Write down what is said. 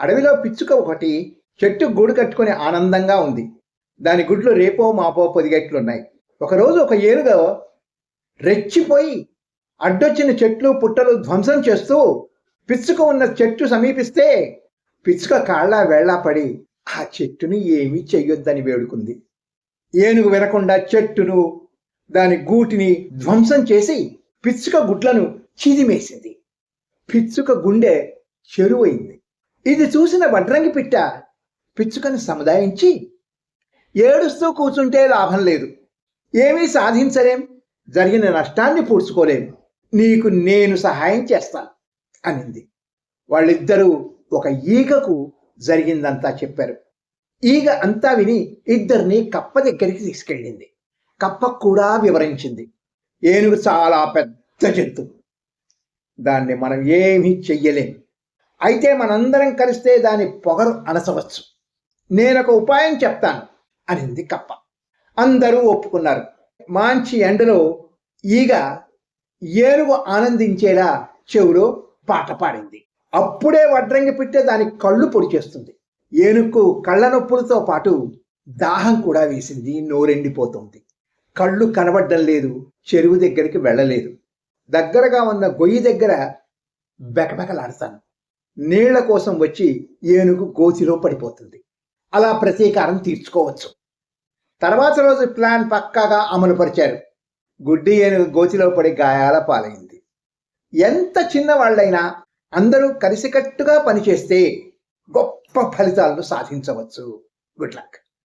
అడవిలో పిచ్చుక ఒకటి చెట్టు గూడు కట్టుకొని ఆనందంగా ఉంది. దాని గుడ్లు రేపో మాపో పొదిగట్లున్నాయి. ఒకరోజు ఒక ఏనుగ రెచ్చిపోయి అడ్డొచ్చిన చెట్లు పుట్టలు ధ్వంసం చేస్తూ పిచ్చుక ఉన్న చెట్టు సమీపిస్తే పిచ్చుక కాళ్ళ వేళ్ళా పడి ఆ చెట్టుని ఏమీ చెయ్యొద్దని వేడుకుంది. ఏనుగు వినకుండా చెట్టును దాని గూటిని ధ్వంసం చేసి పిచ్చుక గుడ్లను చిదిమేసింది. పిచ్చుక గుండె చెరువైంది. ఇది చూసిన వడ్రంగి పిట్ట పిచ్చుకను సముదాయించి ఏడుస్తూ కూర్చుంటే లాభం లేదు. ఏమీ సాధించలేం. జరిగిన నష్టాన్ని పూడ్చుకోలేం. నీకు నేను సహాయం చేస్తాను అనింది. వాళ్ళిద్దరూ ఒక ఈగకు జరిగిందంతా చెప్పారు. ఈగ అంతా విని ఇద్దరిని కప్ప దగ్గరికి తీసుకెళ్ళింది. కప్ప కూడా వివరించింది. ఏనుగు చాలా పెద్ద జంతువు. దాన్ని మనం ఏమీ చెయ్యలేం. అయితే మనందరం కలిస్తే దాని పొగరు అనసవచ్చు నేనొక ఉపాయం చెప్తాను అనింది కప్ప. అందరూ ఒప్పుకున్నారు. మంచి ఎండలో ఈగ ఏనుగు ఆనందించేలా చెవులో పాట పాడింది. అప్పుడే వడ్రంగి పిట్టే దాని కళ్ళు పొడి చేస్తుంది. ఏనుక్కు కళ్ళ నొప్పులతో పాటు దాహం కూడా వేసింది నోరెండిపోతుంది. కళ్ళు కనబడ్డం లేదు చెరువు దగ్గరికి వెళ్ళలేదు. దగ్గరగా ఉన్న గొయ్యి దగ్గర బెకబెకలాడతాను. నీళ్ళ కోసం వచ్చి ఏనుగు గోతిలో పడిపోతుంది. అలా ప్రతీకారం తీర్చుకోవచ్చు. తర్వాత రోజు ప్లాన్ పక్కాగా అమలుపరిచారు. గుడ్డి ఏనుగు గోతిలో పడి గాయాల పాలైంది. ఎంత చిన్నవాళ్ళైనా అందరూ కలిసికట్టుగా పనిచేస్తే గొప్ప ఫలితాలను సాధించవచ్చు. Good luck.